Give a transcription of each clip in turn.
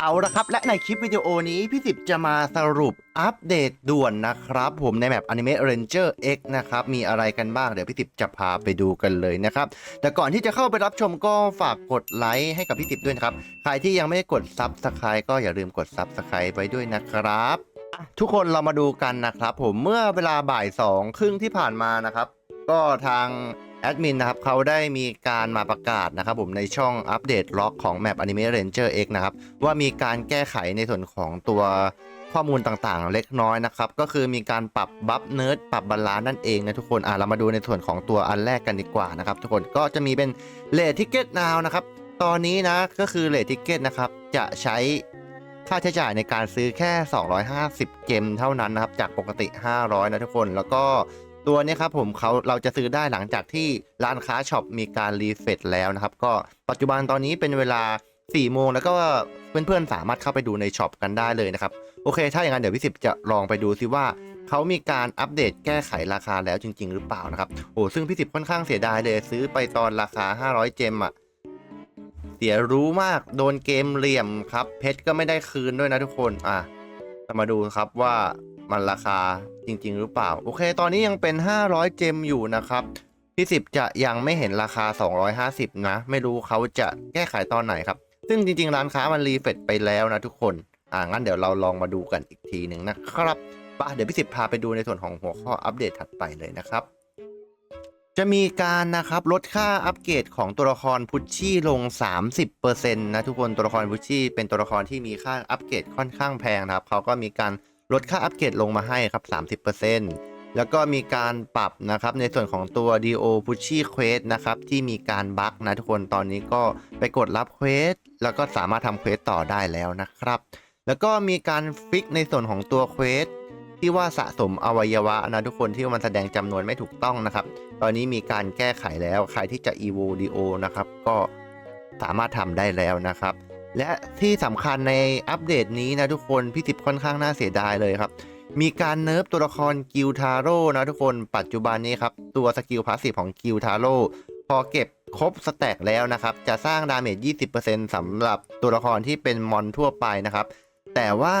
เอาละครับ และในคลิปวิดีโอนี้พี่สิบจะมาสรุปอัปเดตด่วนนะครับ ผมในแมป Anime Ranger X นะครับ มีอะไรกันบ้าง เดี๋ยวพี่สิบจะพาไปดูกันเลยนะครับ แต่ก่อนที่จะเข้าไปรับชมก็ฝากกดไลค์ให้กับพี่สิบด้วยนะครับ ใครที่ยังไม่ได้กด Subscribe ก็อย่าลืมกด Subscribe ไว้ด้วยนะครับ ทุกคนเรามาดูกันนะครับ ผมเมื่อเวลาบ่ายสองครึ่งที่ผ่านมานะครับ ก็ทาง แอดมินนะครับเขาได้มีการมาประกาศนะครับผมในช่องอัปเดตล็อกของ Map Anime Ranger X นะครับว่ามีการแก้ไขในส่วนของตัวข้อมูลต่างๆ เล็กน้อยนะครับก็คือมีการปรับบัฟเนิร์ดปรับบาลานซ์นั่นเองนะทุกคนอะเรามาดูในส่วนของตัวอันแรกกันดีกว่านะครับทุกคนก็จะมีเป็นเลททิเก็ตนาวนะครับตอนนี้นะก็คือเลททิเก็ตนะครับจะใช้ค่าใช้จ่ายในการซื้อแค่ 250 เกมเท่านั้นนะครับจากปกติ 500 นะทุกคนแล้วก็ ตัวนี้ครับผมเขาเราจะซื้อได้หลังจากที่ร้านค้าช็อปมีการรีเฟซแล้วนะครับ ก็ปัจจุบันตอนนี้เป็นเวลา4โมงแล้วก็เพื่อนๆสามารถเข้าไปดูในช็อปกันได้เลยนะครับ โอเค ถ้าอย่างนั้นเดี๋ยวพี่สิบจะลองไปดูซิว่าเขามีการอัปเดตแก้ไขราคาแล้วจริง ๆ หรือเปล่านะครับโอ้ซึ่งพี่สิบค่อนข้างเสียดายเลยซื้อไปตอนราคา 500 เจมอะเสียรู้มากโดนเกมเหลี่ยมครับ เพชรก็ไม่ได้คืนด้วยนะทุกคนอะมาดูครับว่ามันราคา จริง ๆ หรือเปล่า โอเค ตอนนี้ยังเป็น 500 เจมอยู่นะครับพี่สิบจะยังไม่เห็นราคา 250 นะ ไม่รู้เขาจะแก้ไขตอนไหนครับ ซึ่งจริง ๆ ร้านค้ามันรีเฟรชไปแล้วนะทุกคน อ่างั้นเดี๋ยวเราลองมาดูกันอีกทีหนึ่งนะครับปะเดี๋ยวพี่สิบพาไปดูในส่วนของหัวข้ออัปเดตถัดไปเลยนะครับ จะมีการนะครับลดค่าอัปเกรดของตัวละครพุชชี่ลง 30%นะทุกคนตัวละครพุชชี่เป็นตัวละครที่มีค่าอัปเกรดค่อนข้างแพงนะครับเขาก็มีการ ลดค่าอัปเกรดลงมาให้ครับ 30%แล้วก็มีการปรับนะครับในส่วนของตัว DO p u s h y Quest นะครับที่มีการบั๊กนะทุกคนตอนนี้ก็ไปกดรับเควสแล้วก็สามารถทำเควสต่อได้แล้วนะครับ แล้วก็มีการฟิกในส่วนของตัวเควสที่ว่าสะสมอวัยวะนะทุกคนที่มันแสดงจำนวนไม่ถูกต้องนะครับ ตอนนี้มีการแก้ไขแล้วใครที่จะ evo do นะครับ ก็สามารถทำได้แล้วนะครับ และที่สำคัญในอัปเดตนี้นะทุกคนพี่สิบค่อนข้างน่าเสียดายเลยครับ มีการเนิร์ฟตัวละครกิลทาโร่นะทุกคนปัจจุบันนี้ครับ ตัวสกิลพาสซีฟของกิลทาโร่พอเก็บครบสแต็กแล้วนะครับ จะสร้างดาเมจ 20%สำหรับตัวละครที่เป็นมอนทั่วไปนะครับ แต่ว่า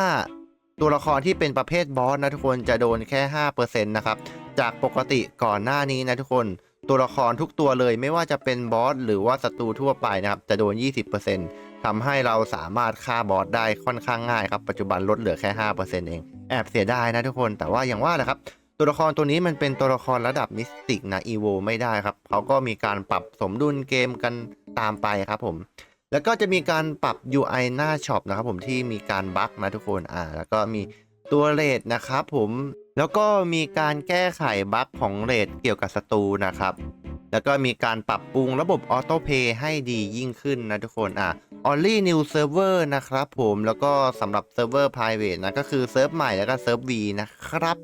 ตัวละครที่เป็นประเภทบอสนะทุกคนจะโดนแค่ 5%นะครับ จากปกติก่อนหน้านี้นะทุกคน ตัวละครทุกตัวเลยไม่ว่าจะเป็นบอสหรือว่าศัตรูทั่วไปนะครับ จะโดน 20% ทำให้เราสามารถฆ่าบอสได้ค่อนข้างง่ายครับปัจจุบันลดเหลือแค่ 5%เอง แอบเสียดายนะทุกคนแต่ว่าอย่างว่าแหละครับตัวละครตัวนี้มันเป็นตัวละครระดับมิสติกนะอีโวไม่ได้ครับเขาก็มีการปรับสมดุลเกมกันตามไปครับผม แล้วก็จะมีการปรับ UI หน้าช็อปนะครับผมที่มีการบั๊กนะทุกคนอ่าแล้วก็มีตัวเรทนะครับผมแล้วก็มีการแก้ไขบั๊กของเรทเกี่ยวกับศัตรูนะครับ แล้วก็มีการปรับปรุงระบบออโต้เพย์ให้ดียิ่งขึ้นนะทุกคนอะ Only New Server นะครับผมแล้วก็สำหรับเซิร์ฟเวอร์ private นะก็คือเซิร์ฟใหม่แล้วก็เซิร์ฟ V นะครับ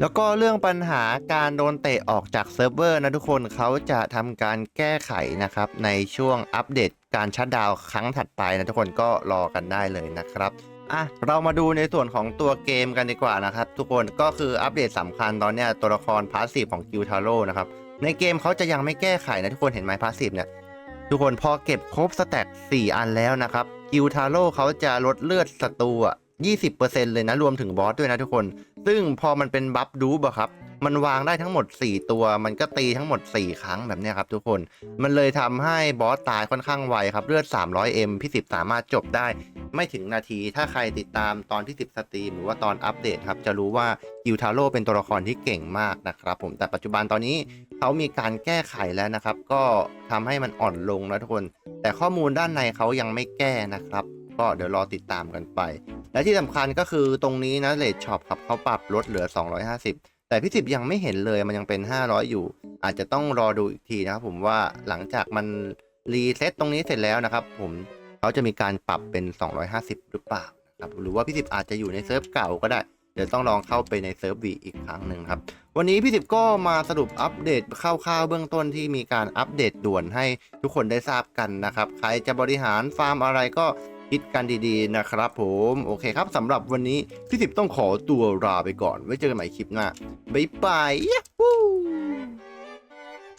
แล้วก็เรื่องปัญหาการโดนเตะออกจากเซิร์ฟเวอร์นะทุกคนเขาจะทำการแก้ไขนะครับ ในช่วงอัปเดตการชัดดาวครั้งถัดไปนะทุกคนก็รอกันได้เลยนะครับอะเรามาดูในส่วนของตัวเกมกันดีกว่านะครับ ทุกคนก็คืออัปเดตสำคัญตอนนี้ตัวละครพาสซีฟของกิลทาโร่นะครับ ในเกมเขาจะยังไม่แก้ไขนะทุกคนเห็นไหมพาสซีฟเนี่ย ทุกคนพอเก็บครบสแต็ก4อันแล้วนะครับกิลทาโร่เขาจะลดเลือดศัตรูอะ20%เลยนะรวมถึงบอสด้วยนะทุกคน ซึ่งพอมันเป็นบัฟดูบอะครับ มันวางได้ทั้งหมด 4 ตัว มันก็ตีทั้งหมด 4 ครั้งแบบนี้ครับทุกคน มันเลยทำให้บอสตายค่อนข้างไวครับ เลือด 300M พี่สิบสามารถจบได้ไม่ถึงนาที ถ้าใครติดตามตอนที่ 10 สตรีม หรือว่าตอนอัปเดตครับ จะรู้ว่ากิลทาโร่เป็นตัวละครที่เก่งมากนะครับผม แต่ปัจจุบันตอนนี้เขามีการแก้ไขแล้วนะครับ ก็ทำให้มันอ่อนลงนะทุกคน แต่ข้อมูลด้านในเขายังไม่แก้นะครับก็เดี๋ยวรอติดตามกันไป และที่สำคัญก็คือตรงนี้นะเลดช็อปครับเขาปรับลดเหลือ 250 แต่พี่สิบยังไม่เห็นเลยมันยังเป็น 500 อยู่ อาจจะต้องรอดูอีกทีนะครับผมว่าหลังจากมันรีเซ็ตตรงนี้เสร็จแล้วนะครับ ผมเขาจะมีการปรับเป็น 250 หรือเปล่าครับหรือว่าพี่สิบอาจจะอยู่ในเซิร์ฟเก่าก็ได้ เดี๋ยวต้องลองเข้าไปในเซิร์ฟวีอีกครั้งหนึ่งครับ วันนี้พี่สิบก็มาสรุปอัปเดตคร่าวๆเบื้องต้นที่มีการอัปเดตด่วนให้ทุกคนได้ทราบกันนะครับ ใครจะบริหารฟาร์มอะไรก็ คิดกันดีๆนะครับผมโอเคครับสำหรับวันนี้พี่สิบต้องขอตัวลาไปก่อน ไว้เจอกันใหม่คลิปหน้าบ๊ายบายยู